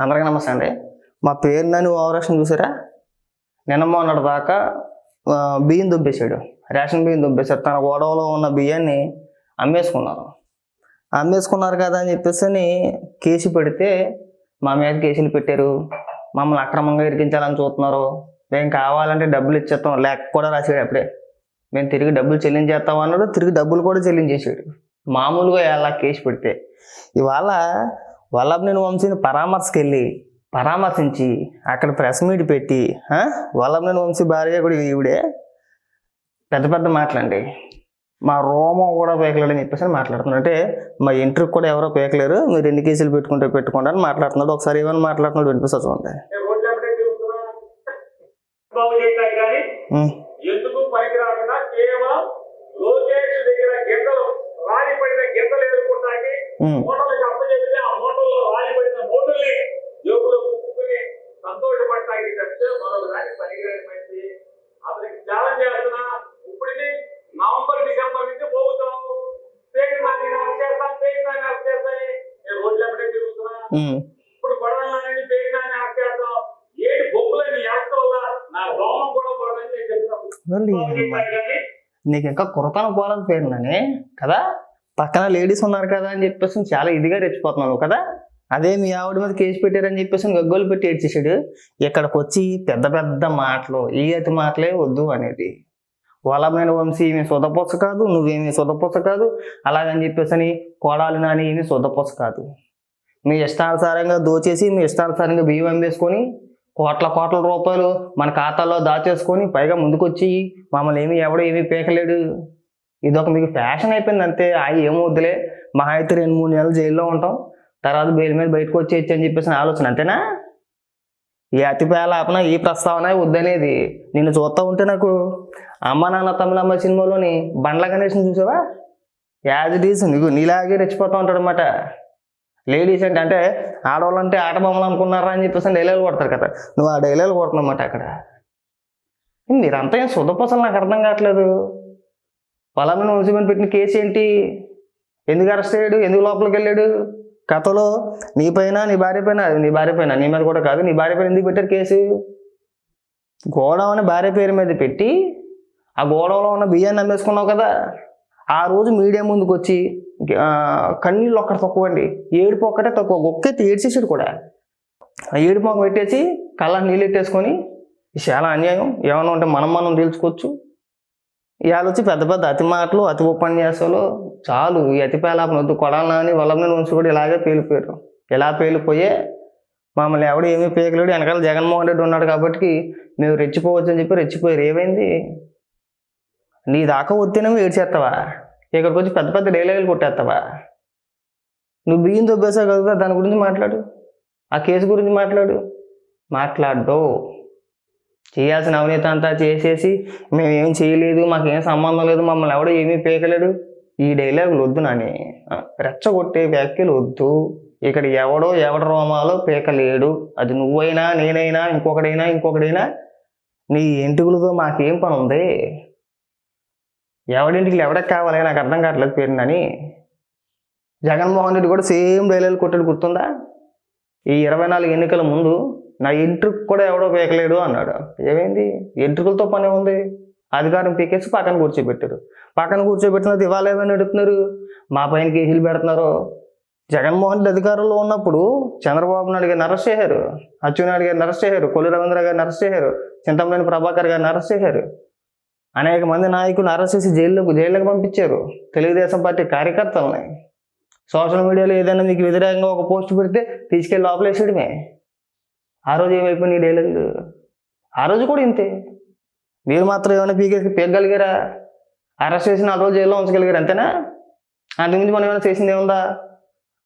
అందరికీ నమస్తే అండి. మా పేరు నన్ను ఓవరాక్షన్ చూసారా? నిన్న మొన్నటి దాకా బియ్యం దుబ్బేశాడు. రేషన్ బియ్యం దుబ్బేశాడు. తన గొడవలో ఉన్న బియ్యాన్ని అమ్మేసుకున్నారు. అమ్మేసుకున్నారు కదా అని చెప్పేసి అని కేసు పెడితే మా మీద కేసులు పెట్టారు. మమ్మల్ని అక్రమంగా ఇరికించాలని చూస్తున్నారు. మేము కావాలంటే డబ్బులు ఇచ్చేస్తాం. లేక కూడా రాసాడు అప్పుడే. మేము తిరిగి డబ్బులు చెల్లించేస్తాం అన్నాడు. తిరిగి డబ్బులు కూడా చెల్లించేసాడు మామూలుగా ఎలా కేసు పెడితే. ఇవాళ వల్లభనేని వంశీని పరామర్శకి వెళ్ళి పరామర్శించి అక్కడ ప్రెస్ మీట్ పెట్టి వల్లభనేని వంశీ భార్య కూడా ఈవిడే. పెద్ద పెద్ద మాటలండి. మా రోమం కూడా పేకలేడు అని చెప్పేసి మాట్లాడుతున్నాడు. అంటే మా ఇంటర్కి కూడా ఎవరో పేకలేరు మీరు ఎన్ని కేసులు పెట్టుకుంటే పెట్టుకోండి అని మాట్లాడుతున్నాడు. ఒకసారి ఏమైనా మాట్లాడుతున్నాడు వినిపిస్తా చూడండి. ఎందుకు పనికి రాకుండా కేవలం లోకేష్ దగ్గర గింజలు రాలి పడిన గింజలు ఎదుర్కొంటానికి ఉం. మూటలకు అప్పచెప్తే ఆ మూటల్లో రాలి పడిన మూటల్ని జోబులో కుక్కుని సంతోషపడటానికి తప్పితే మరొక దానికి పనికిరాని మనిషి. అతనికి ఛాలెంజ్ చేస్తున్నా ఇప్పటికి నవంబర్ డిసెంబర్ నుంచి పోగుతాం పేరు నాని అరెస్ట్ చేస్తాం పేరు నాని అరెస్ట్ చేస్తాయి నేను రోడ్ల వెంబడే తిరుగుతున్నా. ఇప్పుడు గొడవలని పేరునాన్ని ఆపేద్దాం ఏడు బొమ్మలని వేస్త వల్ల నా రోమం కూడా పడదని నేను మళ్ళీ చెప్తున్నాను కానీ నీకు ఇంకా కురతన పోలని పేరునని కదా? పక్కన లేడీస్ ఉన్నారు కదా అని చెప్పేసి చాలా ఇదిగా రెచ్చిపోతున్నాను కదా? అదే మీ ఆవిడ మీద కేసు పెట్టారని చెప్పేసి గగ్గోలు పెట్టి ఏడ్చేసాడు ఇక్కడికి వచ్చి పెద్ద పెద్ద మాటలు ఈ అతి మాటలే వద్దు అనేది. వలమైన వంశీ ఏమి సొదపొచ్చ కాదు నువ్వేమి సొదపొచ్చ కాదు అలాగని చెప్పేసి అని కోడాలి నాని ఏమి సొదపొచ్చ కాదు. మీ ఇష్టానుసారంగా దోచేసి మీ ఇష్టానుసారంగా బియ్యం అమ్మేసుకొని కోట్ల కోట్ల రూపాయలు మన ఖాతాలో దాచేసుకొని పైగా ముందుకొచ్చి మమ్మల్ని ఏమి ఎవడు ఏమీ పీకలేడు. ఇది ఒక మీకు ఫ్యాషన్ అయిపోయింది అంతే. ఆ ఏమవుద్దులే మహా అయితే రెండు మూడు నెలలు జైల్లో ఉంటాం. తర్వాత బెయిల్ మీద బయటకు వచ్చేయచ్చు అని చెప్పేసి ఆలోచన అంతేనా? ఈ అతి పేలాపన ఈ ప్రస్తావన వద్దనేది. నిన్ను చూస్తూ ఉంటే నాకు అమ్మ నాన్న తమిళమ్మ సినిమాలోని బండ్ల గణేష్ని చూసావా? యాజ్ ఇట్ ఈస్ నీకు నీలాగే రెచ్చిపోతూ ఉంటాడు అనమాట లేడీస్ అంటే అంటే ఆడవాళ్ళు అంటే ఆట బొమ్మలు అనుకున్నారా అని చెప్పేసి డైలాగులు కొడతారు కదా. నువ్వు ఆ డైలాగులు కొడుతున్నమాట అక్కడ. మీరంతా ఏం సుధపసలు నాకు అర్థం కావట్లేదు. పలానా ఉంచుకొని పెట్టిన కేసు ఏంటి? ఎందుకు అరెస్ట్ అయ్యాడు? ఎందుకు లోపలికి వెళ్ళాడు? కథలో నీ పైన నీ భార్య పైన నీ భార్య పైన నీ మీద కూడా కాదు నీ భార్య పైన ఎందుకు పెట్టారు కేసు? గోడవని భార్య పేరు మీద పెట్టి ఆ గోడవలో ఉన్న బియ్యాన్ని అమ్మేసుకున్నావు కదా? ఆ రోజు మీడియా ముందుకు వచ్చి కన్నీళ్ళు ఒక్కటి తక్కువండి. ఏడుపు ఒక్కటే తక్కువ. ఒక్కెత్తి ఏడ్చేసాడు కూడా. ఆ ఏడుపు మొక్క పెట్టేసి కళ్ళ నీళ్ళు పెట్టేసుకొని చాలా అన్యాయం. ఏమైనా ఉంటే మనం మనం తెలుసుకోవచ్చు. ఇవాళ వచ్చి పెద్ద పెద్ద అతి మాటలు అతి ఉపన్యాసాలు చాలు. ఈ అతి పేలాపన వద్దు. కొడాలని అని వల్లమైన ఉంచి కూడా ఇలాగే పేలిపోయారు. ఇలా పేలిపోయే మమ్మల్ని ఎవడు ఏమీ పేకలేడు. వెనకాల జగన్మోహన్ రెడ్డి ఉన్నాడు కాబట్టి మేము రెచ్చిపోవచ్చు అని చెప్పి రెచ్చిపోయారు. ఏమైంది? నీ దాకా వస్తేనేమో ఏడ్చేస్తావా? ఇక్కడికి వచ్చి పెద్ద పెద్ద డైలాగులు కొట్టేస్తావా? నువ్వు బియ్యం దొబ్బేసావు కదా దాని గురించి మాట్లాడు. ఆ కేసు గురించి మాట్లాడు. మాట్లాడో. చేయాల్సిన అవినీతి అంతా చేసేసి మేము ఏం చేయలేదు మాకేం సంబంధం లేదు మమ్మల్ని ఎవడో ఏమీ పీకలేడు. ఈ డైలాగులు వద్దు నాని. రెచ్చగొట్టే వ్యాఖ్యలు వద్దు. ఇక్కడ ఎవడో ఎవడ రోమాలో పీకలేడు. అది నువ్వైనా నేనైనా ఇంకొకడైనా ఇంకొకడైనా నీ ఎంటుకలతో మాకేం పని ఉంది ఎవడింటికి ఎవడకి కావాలి నాకు అర్థం కావట్లేదు పేరునని జగన్మోహన్ రెడ్డి కూడా సేమ్ డైలాగ్ కొట్టాడు గుర్తుందా? ఈ ఇరవై నాలుగు ఎన్నికల ముందు నా ఎంట్రుకు కూడా ఎవడో పీకలేడు అన్నాడు. ఏమైంది? ఎంట్రుకలతో పని ఉంది. అధికారం పీకేసి పక్కన కూర్చోబెట్టారు పక్కన కూర్చోబెట్టినది ఇవాళ ఏమైనా అడుగుతున్నారు? మా పైన కేసులు పెడుతున్నారు. జగన్మోహన్ రెడ్డి అధికారంలో ఉన్నప్పుడు చంద్రబాబు నాయుడు గారిని అరెస్ట్ చేశారు. అచ్చెన్నాయుడు గారిని అరెస్ట్ చేశారు. కొల్లు రవీంద్ర గారిని అరెస్ట్ చేశారు. చింతమనేని ప్రభాకర్ గారిని అరెస్ట్ చేశారు. అనేక మంది నాయకులను అరెస్ట్ చేసి జైల్లోకి జైల్లోకి పంపించారు. తెలుగుదేశం పార్టీ కార్యకర్తలని. సోషల్ మీడియాలో ఏదైనా మీకు వ్యతిరేకంగా ఒక పోస్ట్ పెడితే తీసుకెళ్ళి లోపలేసేయడమే. ఆ రోజు ఏమైపోయి నీ డైలాగులు ఆ రోజు కూడా ఇంతే. మీరు మాత్రం ఏమైనా పీకేసి పీకగలిగారా? అరెస్ట్ చేసి నాలుగు రోజు జైల్లో ఉంచగలిగారు అంతేనా? అంతకుమించి మనం ఏమైనా చేసింది ఏముందా?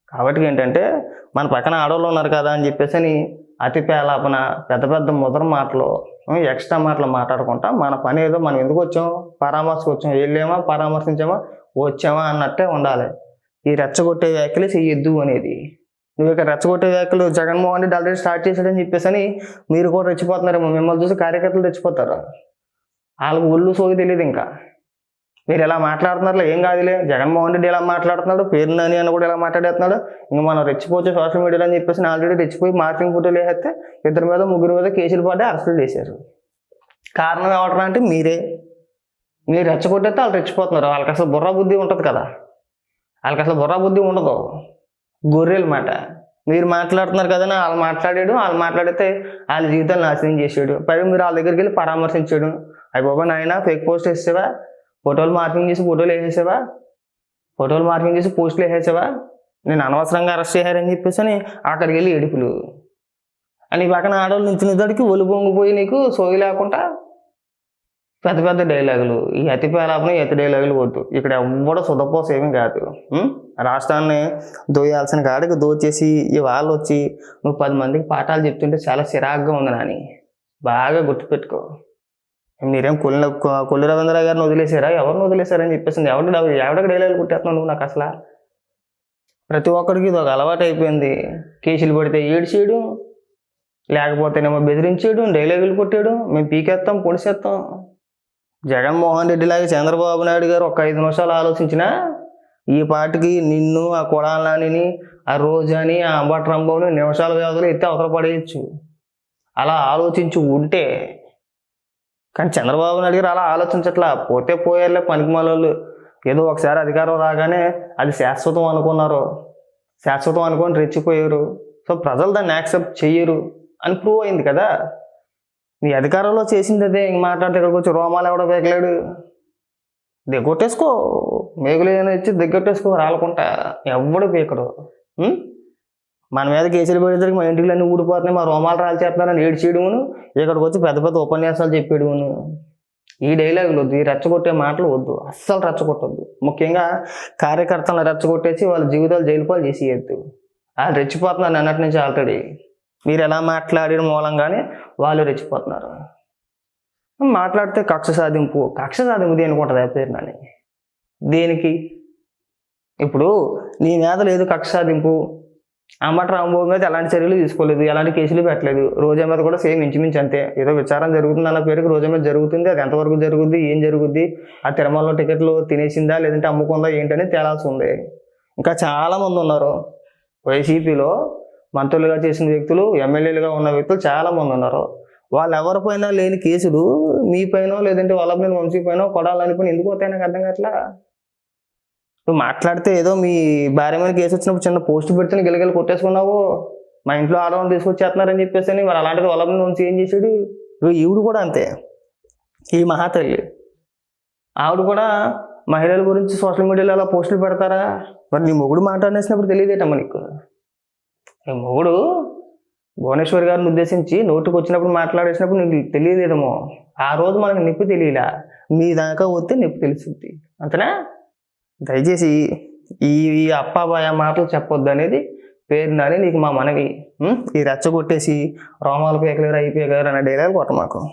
కాబట్టి ఏంటంటే మన పక్కన ఆడవాళ్ళు ఉన్నారు కదా అని చెప్పేసి అని అతి పేలాపన పెద్ద పెద్ద ముద్ర మాటలు ఎక్స్ట్రా మాటలు మాట్లాడుకుంటా మన పని ఏదో మనం ఎందుకు వచ్చాం? పరామర్శకు వచ్చాం. వెళ్ళామా? పరామర్శించామా? వచ్చామా? అన్నట్టే ఉండాలి. ఈ రెచ్చగొట్టే వ్యాఖ్యలు చెయ్యొద్దు అనేది. నువ్వు ఇక్కడ రెచ్చగొట్టే వ్యాఖ్యలు జగన్మోహన్ రెడ్డి ఆల్రెడీ స్టార్ట్ చేశాడని చెప్పేసి అని మీరు కూడా రెచ్చిపోతున్నారేమో. మిమ్మల్ని చూసి కార్యకర్తలు రెచ్చిపోతారు. వాళ్ళకి ఒళ్ళు సోగి తెలియదు ఇంకా. మీరు ఎలా మాట్లాడుతున్నారు ఏం కాదులే. జగన్మోహన్ రెడ్డి ఎలా మాట్లాడుతున్నాడు? పేరు నాని అని కూడా ఎలా మాట్లాడేస్తున్నాడు? ఇంకా మనం రెచ్చిపోవచ్చు సోషల్ మీడియాలో అని చెప్పేసి ఆల్రెడీ రెచ్చిపోయి మార్కింగ్ ఫోటోలు వేసేస్తే ఇద్దరి మీద ముగ్గురు మీద కేసులు పడ్డే అరెస్టులు చేశారు. కారణం ఎవరు అంటే మీరే. మీరు రెచ్చగొట్టేస్తే వాళ్ళు రెచ్చిపోతున్నారు. వాళ్ళకి అసలు బుర్ర బుద్ధి ఉంటుంది కదా. వాళ్ళకి అసలు బుర్ర బుద్ధి ఉండదు. గొర్రెల మాట మీరు మాట్లాడుతున్నారు కదా అని వాళ్ళు మాట్లాడాడు వాళ్ళు మాట్లాడితే వాళ్ళ జీవితాలు నాశనం చేసాడు పైగా మీరు వాళ్ళ దగ్గరికి వెళ్ళి పరామర్శించాడు అయ్యి బాబా నాయన ఫేక్ పోస్ట్ వేసేవా ఫోటోలు మార్కింగ్ చేసి ఫోటోలు వేసేసావా? ఫోటోలు మార్కింగ్ చేసి పోస్టులు వేసేసావా? నేను అనవసరంగా అరెస్ట్ చేశారని చెప్పేసి అని అక్కడికి వెళ్ళి ఏడుపులు. అని పక్కన ఆడవాళ్ళు నుంచి దానికి ఒలు పొంగిపోయి నీకు సోయి లేకుండా పెద్ద పెద్ద డైలాగులు. ఈ అతి పేలాపన ఎత్తి అతి డైలాగులు వద్దు. ఇక్కడ ఎవ్వడ సుధపోస్ ఏమీ కాదు. రాష్ట్రాన్ని దోయాల్సిన కాడికి దోచేసి ఈ వాళ్ళు వచ్చి నువ్వు పది మందికి పాఠాలు చెప్తుంటే చాలా చిరాగ్గా ఉంది నాని. బాగా గుర్తుపెట్టుకో మీరేం కొల్లి కొల్లి రవీంద్ర గారిని వదిలేశారా? ఎవరిని వదిలేశారని చెప్పేసింది. ఎవరి ఎవరికి డైలాగులు కుట్టేస్తున్నావు నువ్వు నాకు అసలు? ప్రతి ఒక్కరికి ఇది ఒక అలవాటు అయిపోయింది. కేసులు పడితే ఏడ్చేయడం లేకపోతేనేమో బెదిరించేయడం డైలాగులు కొట్టేయడం మేము పీకేస్తాం పొడిసేస్తాం జగన్మోహన్ రెడ్డి లాగా చంద్రబాబు నాయుడు గారు ఒక ఐదు నిమిషాలు ఆలోచించినా ఈ పాటికి నిన్ను ఆ కొడాలని ఆ రోజాని ఆ అంబట్రంబోని నిమిషాల వ్యవధిలో ఎత్తి అవతల పడేయచ్చు. అలా ఆలోచించి ఉంటే కానీ చంద్రబాబు నాయుడు గారు అలా ఆలోచించట్లా. పోతే పోయారులే పనికిమాలోళ్ళు. ఏదో ఒకసారి అధికారం రాగానే అది శాశ్వతం అనుకున్నారు. శాశ్వతం అనుకొని రెచ్చిపోయారు. సో ప్రజలు దాన్ని యాక్సెప్ట్ చెయ్యరు అని ప్రూవ్ అయింది కదా. నీ అధికారంలో చేసింది అదే ఇంక మాట్లాడితే ఇక్కడికి వచ్చి రోమాలు ఎవడో పేకలేడు దిగొట్టేసుకో మేకులు ఏదైనా ఇచ్చి దిగొట్టేసుకో రాలకుంటా ఎవడు పీకడు? మన మీద కేసులు పడేసరికి మా ఇంటికి అన్నీ ఊడిపోతున్నాయి మా రోమాలు రాల్చేస్తున్నారని ఏడ్చేయడమును ఇక్కడికి వచ్చి పెద్ద పెద్ద ఉపన్యాసాలు చెప్పేయడమును ఈ డైలాగులు వద్దు ఈ రెచ్చగొట్టే మాటలు వద్దు అస్సలు రెచ్చగొట్టద్దు. ముఖ్యంగా కార్యకర్తలను రెచ్చగొట్టేసి వాళ్ళ జీవితాలు జైలుపాలు చేసేయద్దు. వాళ్ళు రెచ్చిపోతున్నారు అన్నట్టు నుంచి ఆల్రెడీ. మీరు ఎలా మాట్లాడిన మూలంగానే వాళ్ళు రెచ్చిపోతున్నారు. మాట్లాడితే కక్ష సాధింపు కక్ష సాధింపు దేనికి ఉంటుంది ఆ పేరు నాని? దేనికి? ఇప్పుడు నీ మీద లేదు కక్ష సాధింపు. అంబట రాంబాబు మీద ఎలాంటి చర్యలు తీసుకోలేదు ఎలాంటి కేసులు పెట్టలేదు. రోజా మీద కూడా సేమ్ ఇంచుమించు అంతే. ఏదో విచారం జరుగుతుంది అన్న పేరుకి రోజా మీద జరుగుతుంది. అది ఎంతవరకు జరుగుద్ది ఏం జరుగుద్ది ఆ తిరుమలలో టికెట్లు తినేసిందా లేదంటే అమ్ముకుందా ఏంటని తేలాల్సి ఉంది. ఇంకా చాలామంది ఉన్నారు. వైసీపీలో మంత్రులుగా చేసిన వ్యక్తులు ఎమ్మెల్యేలుగా ఉన్న వ్యక్తులు చాలామంది ఉన్నారు. వాళ్ళు ఎవరిపైన లేని కేసులు మీ పైన లేదంటే వాళ్ళ పైన వంశీ పైన కొడాలని పైన ఎందుకు పోతాయి నాకు అర్థం కావట్లా? నువ్వు మాట్లాడితే ఏదో మీ భార్య మీద కేసు వచ్చినప్పుడు చిన్న పోస్ట్ పెడితే గిలగిల కొట్టేసుకున్నావు. మా ఇంట్లో ఆడవాళ్ళు తీసుకొచ్చేస్తున్నారని చెప్పేసి అని మరి అలాంటిది వాళ్ళ నుంచి ఏం చేశాడు? ఈవిడు కూడా అంతే. ఈ మహాతల్లి. ఆవిడ కూడా మహిళల గురించి సోషల్ మీడియాలో అలా పోస్టులు పెడతారా? మరి నీ మొగుడు మాట్లాడేసినప్పుడు తెలియదేటమ్మా నీకు? మొగుడు భువనేశ్వర్ గారిని ఉద్దేశించి నోటుకు వచ్చినప్పుడు మాట్లాడేసినప్పుడు నీకు తెలియలేదేమో ఆ రోజు మనకు నొప్పి తెలియలా. మీ దాకా వస్తే నొప్పి తెలుస్తుంది. అంతనా? దయచేసి ఈ ఈ అప్పాబాయ మాటలు చెప్పొద్దు అనేది పేరు నీకు మా మనవి. ఈ రెచ్చగొట్టేసి రోమాలు పేకలేరు అయిపోయారు అనే డైలాగ్ కొట్ట మాకు.